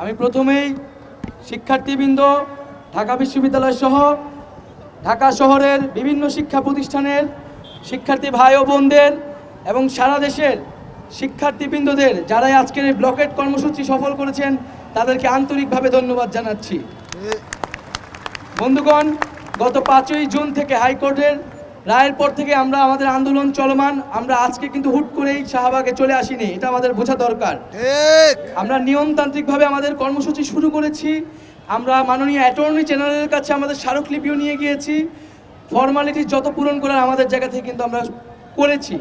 আমি প্রথমেই শিক্ষার্থীবৃন্দ ঢাকা বিশ্ববিদ্যালয় সহ ঢাকা শহরের বিভিন্ন শিক্ষা প্রতিষ্ঠানের শিক্ষার্থী ভাই ও বোনদের এবং সারা দেশের শিক্ষার্থীবৃন্দদের যারাই আজকের এই ব্লকেট কর্মসূচি সফল করেছেন তাদেরকে আন্তরিকভাবে ধন্যবাদ জানাচ্ছি। বন্ধুগণ গত পাঁচই জুন থেকে হাইকোর্টের রায়ের পর থেকে আমরা আমাদের আন্দোলন চলমান। আমরা আজকে কিন্তু হুট করেই শাহবাগে চলে আসিনি। এটা আমাদের বোঝা দরকার। আমরা নিয়মতান্ত্রিকভাবে আমাদের কর্মসূচি শুরু করেছি। আমরা মাননীয় অ্যাটর্নি জেনারেলের কাছে আমাদের স্মারকলিপিও নিয়ে গিয়েছি। ফর্মালিটি যত পূরণ করার আমাদের জায়গা থেকে কিন্তু আমরা করেছি।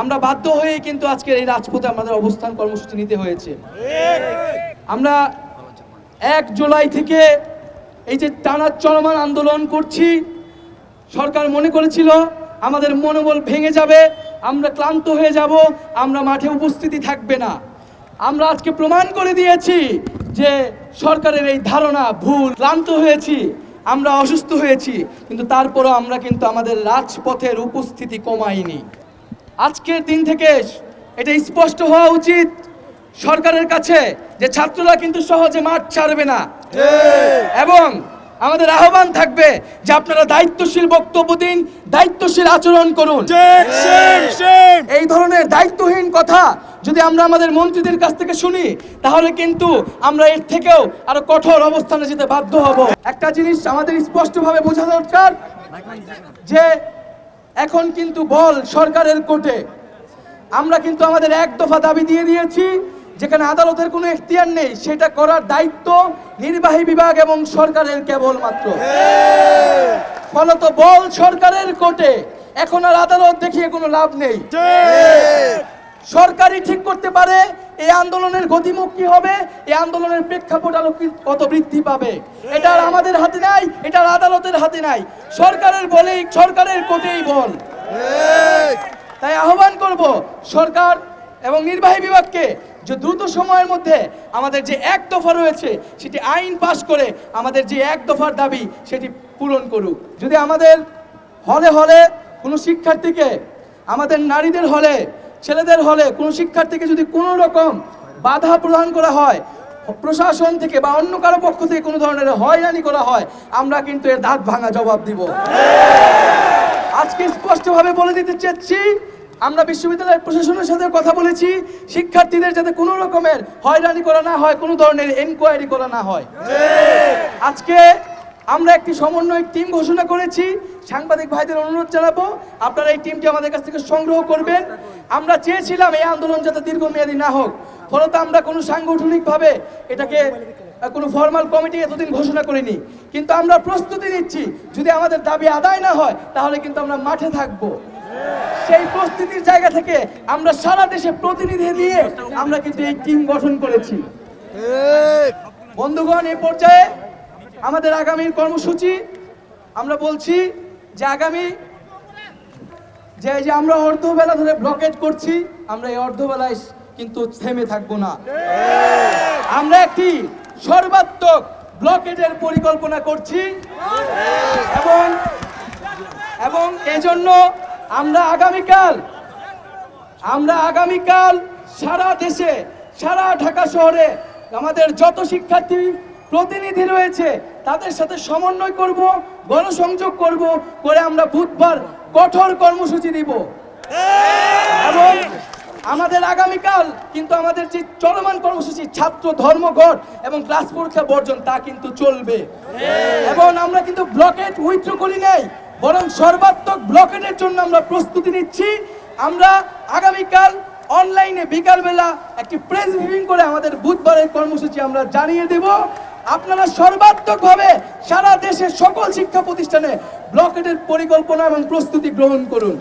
আমরা বাধ্য হয়ে কিন্তু আজকের এই রাজপথে আমাদের অবস্থান কর্মসূচি নিতে হয়েছে। আমরা এক জুলাই থেকে এই যে টানা চলমান আন্দোলন করছি সরকার মনে করেছিল আমাদের মনোবল ভেঙে যাবে আমরা ক্লান্ত হয়ে যাব আমরা মাঠে উপস্থিতি থাকবে না। আমরা আজকে প্রমাণ করে দিয়েছি যে সরকারের এই ধারণা ভুল ক্লান্ত হয়েছি আমরা অসুস্থ হয়েছি কিন্তু তারপরও আমরা কিন্তু আমাদের রাজপথের উপস্থিতি কমাইনি। আজকের দিন থেকে এটা স্পষ্ট হওয়া উচিত সরকারের কাছে যে ছাত্ররা কিন্তু সহজে মাঠ ছাড়বে না। এবং আমাদের আহ্বান থাকবে যে আপনারা দায়িত্বশীল বক্তব্য দিন দায়িত্বশীল আচরণ করুন। এই ধরনের দায়িত্বহীন কথা যদি আমরা আমাদের মন্ত্রীদের কাছ থেকে শুনি তাহলে কিন্তু আমরা এর থেকেও আরও কঠোর অবস্থানে যেতে বাধ্য হব। একটা জিনিস আমাদের স্পষ্টভাবে বোঝা দরকার যে এখন কিন্তু বল সরকারের কোর্টে। আমরা কিন্তু আমাদের এক দফা দাবি দিয়ে দিয়েছি যেখানে আদালতের কোনো এখতিয়ার নেই সেটা করার দায়িত্ব নির্বাহী বিভাগ এবং সরকারের কেবলমাত্র। ফলত বল সরকারের কোর্টে। এখন আর আদালত দেখিয়ে কোনো লাভ নেই। সরকারই ঠিক করতে পারে এই আন্দোলনের গতিমুখ কি হবে এই আন্দোলনের প্রেক্ষাপট কি- কত বৃদ্ধি পাবে? এটা আর আমাদের হাতে নাই এটা আর আদালতের হাতে নাই। সরকারের বলেই সরকারের কোর্টেই বল। তাই আহ্বান করব সরকার এবং নির্বাহী বিভাগকে যে দ্রুত সময়ের মধ্যে আমাদের যে এক দফা রয়েছে, সেটি আইন পাশ করে আমাদের যে এক দফার দাবি, সেটি পূরণ করুক। যদি আমাদের হলে হলে কোনো শিক্ষার্থীকে, আমাদের নারীদের হলে, ছেলেদের হলে কোনো শিক্ষার্থীকে যদি কোনো রকম বাধা প্রদান করা হয়, প্রশাসন থেকে বা অন্য কারও পক্ষ থেকে কোনো ধরনের হয়রানি করা হয়, আমরা কিন্তু এর দাঁত ভাঙা জবাব দিব। আজকে স্পষ্টভাবে বলে দিতে চাচ্ছি আমরা বিশ্ববিদ্যালয়ের প্রশাসনের সাথে কথা বলেছি, শিক্ষার্থীদের যাতে কোনো রকমের হয়রানি করা না হয়, কোনো ধরনের এনকোয়ারি করা না হয়। আজকে আমরা একটি সমন্বয় টিম ঘোষণা করেছি, সাংবাদিক ভাইদের অনুরোধ জানাব, আপনারা এই টিমটি আমাদের কাছ থেকে সংগ্রহ করবেন। আমরা চেয়েছিলাম এই আন্দোলন যাতে দীর্ঘমেয়াদী না হোক, ফলত আমরা কোনো সাংগঠনিকভাবে এটাকে কোনো ফর্মাল কমিটি এতদিন ঘোষণা করিনি। কিন্তু আমরা প্রস্তুতি নিচ্ছি, যদি আমাদের দাবি আদায় না হয়, তাহলে কিন্তু আমরা মাঠে থাকব। সেই প্রস্তুতির জায়গা থেকে আমরা সারা দেশে প্রতিনিধি নিয়ে আমরা কিন্তু এই টিম গঠন করেছি। বন্ধুগণ এই পর্যায়ে আমাদের আগামীর কর্মসূচি আমরা বলছি যে আগামী যে যে আমরা অর্ধবেলা ধরে ব্লকেট করছি আমরা এই অর্ধবেলায় কিন্তু থেমে থাকব না। আমরা একটি সর্বাত্মক ব্লকেটের পরিকল্পনা করছি। এবং এবং এজন্য আমরা আগামীকাল আমরা আগামীকাল সারা দেশে সারা ঢাকা শহরে আমাদের যত শিক্ষার্থী প্রতিনিধি রয়েছে তাদের সাথে সমন্বয় করব গণসংযোগ করব করে আমরা বুধবার কঠোর কর্মসূচি দিব এবং আমাদের আগামীকাল কিন্তু আমাদের যে চলমান কর্মসূচি ছাত্র ধর্মঘট এবং ক্লাস পরীক্ষা বর্জন তা কিন্তু চলবে। এবং আমরা কিন্তু ব্লকেট উইথড্র করি নাই বরং সর্বাত্মক ব্লকেটের জন্য আমরা প্রস্তুতি নিচ্ছি। আমরা আগামীকাল অনলাইনে বিকালবেলা একটি প্রেস মিটিং করে আমাদের বুধবারের কর্মসূচি আমরা জানিয়ে দেব। আপনারা সর্বাত্মকভাবে সারা দেশের সকল শিক্ষা প্রতিষ্ঠানে ব্লকেটের পরিকল্পনা এবং প্রস্তুতি গ্রহণ করুন।